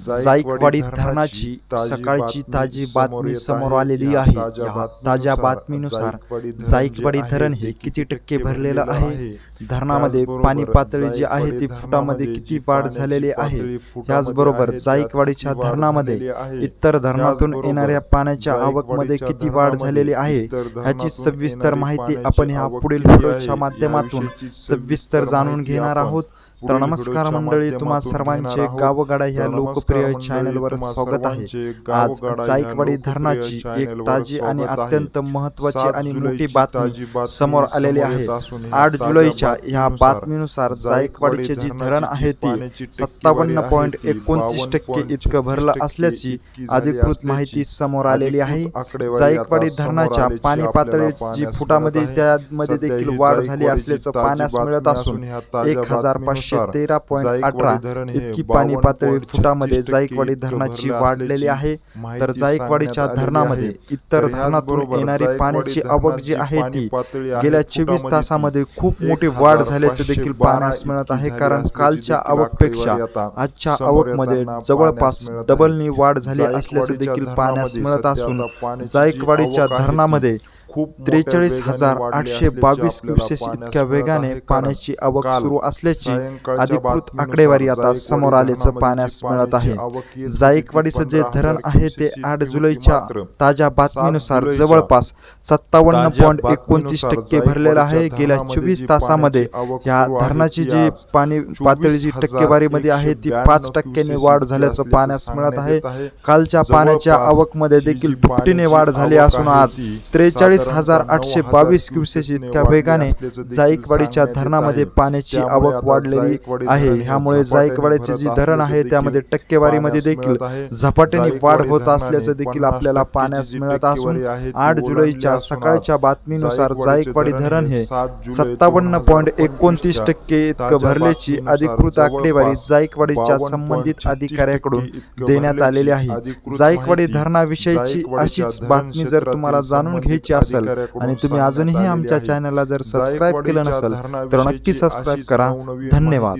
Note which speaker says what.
Speaker 1: जायकवाडी धरणाची सकाळची ताजी बातमी समोर आलेली आहे. या ताज्या बातमीनुसार जायकवाडी धरण हे किती टक्के भरलेलं आहे? धरणामध्ये पाणी पातळी जी आहे ती फुटामध्ये किती वाढ झालेली आहे? याचबरोबर जायकवाडीच्या धरणामध्ये इतर धरणातून येणाऱ्या पाण्याच्या आवकमध्ये किती वाढ झालेली आहे? ह्याची सविस्तर माहिती आपण ह्या पुढील व्हिडिओच्या माध्यमातून सविस्तर जाणून घेणार आहोत. तर नमस्कार मंडळी तुम्हा सर्वांचे गावगाडा ह्या लोकप्रिय चॅनलवर स्वागत आहे. आज जायकवाडी धरणाची एक ताजी आणि अत्यंत महत्वाची आणि मोठी बातमी समोर आलेली आहे. आठ जुलैच्या ह्या बातमीनुसार जायकवाडीचे जी धरण आहे ती सत्तावन्न पॉईंट एकोणतीस टक्के इतकं भरलं असल्याची अधिकृत माहिती समोर आलेली आहे. जायकवाडी धरणाच्या पाणी पातळी जी फुटामध्ये त्यामध्ये देखील वाढ झाली असल्याचं पाण्यास मिळत असून एक हजार पाचशे तेरा पॉईंट अठरा इतकी पाणी पातळी फुटामध्ये जायकवाडी धरणाची वाढलेली आहे. तर जायकवाडीच्या धरणामध्ये इतर धरणातून येणारी पाण्याची आवक जी आहे ती गेल्या चोवीस तासामध्ये खूप मोठी वाढ झाल्याचे देखील पाहण्यास मिळत आहे. कारण कालच्या आवकपेक्षा आजच्या आवकमध्ये जवळपास डबलनी वाढ झाली असल्याचे देखील पाहण्यास मिळत असून जायकवाडीच्या धरणामध्ये
Speaker 2: खूप
Speaker 1: त्रेचाळीस हजार आठशे बावीस क्युसेस इतक्या वेगाने पाण्याची आवक सुरू असल्याची अधिकृत आकडेवारी आता समोर आल्याचं पाहण्यास मिळत आहे. जायकवाडीचं जे धरण आहे ते आठ जुलैच्या ताज्या बातमीनुसार जवळपास सत्तावन्न पॉईंट एकोणतीस टक्के भरलेलं आहे. गेल्या चोवीस तासामध्ये या धरणाची जी पाणी पातळी जी टक्केवारीमध्ये आहे ती पाच टक्क्यांनी वाढ झाल्याचं पाहण्यास मिळत आहे. कालच्या पाण्याच्या आवकमध्ये देखील दुपटीने वाढ झाली असून आज त्रेचाळीस हजार आठशे बावीस क्युसेस इतक्या वेगाने जायकवाडीच्या धरणामध्ये पाण्याची आवक वाढलेली आहे. ह्यामुळे जायकवाडीचे जे धरण आहे त्यामध्ये टक्केवारीमध्ये देखील झपाट्याने वाढ होत असल्याचं देखील आपल्याला पाहण्यास मिळत असून आठ जुलैच्या सकाळच्या बातमीनुसार जायकवाडी धरण हे सत्तावन्न पॉईंट एकोणतीस टक्के इतकं भरल्याची अधिकृत आकडेवारी जायकवाडीच्या संबंधित अधिकाऱ्याकडून देण्यात आलेली आहे. जायकवाडी धरणाविषयीची अशीच बातमी जर तुम्हाला जाणून घ्यायची असेल आणि तुम्ही अजूनही आमच्या चॅनलला जर सबस्क्राईब केलं नसेल तर नक्की सबस्क्राईब करा. धन्यवाद. Taiwan.